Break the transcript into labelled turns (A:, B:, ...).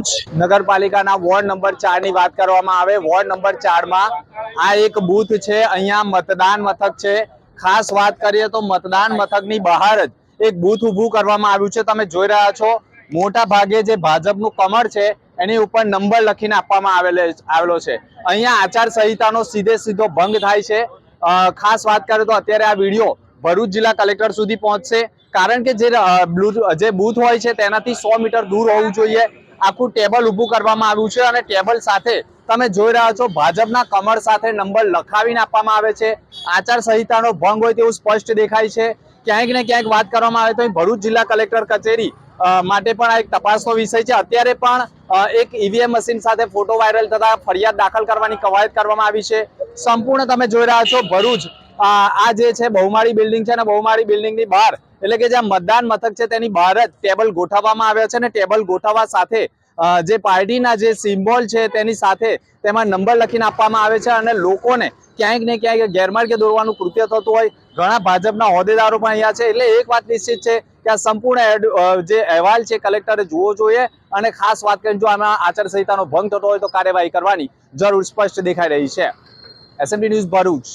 A: ભરૂચ નગરપાલિકાના ward number ચારની વાત કરવામાં આવે. વોર્ડ નંબર ચારમાં આ એક બૂથ છે. અહીંયા મતદાન મથક છે. ખાસ વાત કરીએ તો મતદાન મથકની બહાર જ એક બૂથ ઊભું કરવામાં આવ્યું છે. તમે જોઈ રહ્યા છો, મોટા ભાગે જે ભાજપનું કમળ છે, એની ઉપર નંબર લખીને આપવામાં આવેલો આવેલો છે. અહીંયા આચાર સંહિતાનો સીધે સીધો ભંગ થાય છે. ખાસ વાત કરીએ તો અત્યારે આ વીડિયો ભરૂચ જિલ્લા કલેક્ટર સુધી પહોંચશે. કારણ કે જે બ્લુ- જે બૂથ હોય છે, તેનાથી સો મીટર દૂર હોવું જોઈએ. આખું ટેબલ ઊભું કરવામાં આવ્યું છે અને ટેબલ સાથે તમે જોઈ રહ્યા છો ભાજપના કમર સાથે નંબર લખાવીને આપવામાં આવે છે. આચાર સંહિતાનો ભંગ હોય તેવું સ્પષ્ટ દેખાય છે. ક્યાંક ને ક્યાંક વાત કરવામાં આવે તો ભરૂચ જિલ્લા કલેક્ટર કચેરી માટે પણ આ એક તપાસનો વિષય છે. અત્યારે પણ એક ઈવીએમ મશીન સાથે ફોટો વાયરલ થતા ફરિયાદ દાખલ કરવાની કવાયત કરવામાં આવી છે. સંપૂર્ણ તમે જોઈ રહ્યા છો ભરૂચ આ જે છે બહુમાળી બિલ્ડિંગ છે અને બહુમાળી બિલ્ડિંગની બહાર, એટલે કે જ્યાં મતદાન મથક છે તેની બહાર જ ટેબલ ગોઠવવામાં આવ્યા છે અને ટેબલ ગોઠવવા સાથે જે પાર્ટીના જે સિમ્બોલ છે તેની સાથે તેમાં નંબર લખીને આપવામાં આવે છે અને લોકોને ક્યાંક ને ક્યાંક ગેરમાર્ગે દોરવાનું કૃત્ય થતું હોય. ઘણા ભાજપના હોદ્દેદારો પણ અહીંયા છે. એટલે એક વાત નિશ્ચિત છે કે આ સંપૂર્ણ જે અહેવાલ છે કલેક્ટરે જોવો જોઈએ અને ખાસ વાત કરીને જો આમાં આચારસંહિતાનો ભંગ થતો હોય તો કાર્યવાહી કરવાની જરૂર સ્પષ્ટ દેખાઈ રહી છે. SMD news Bharuch.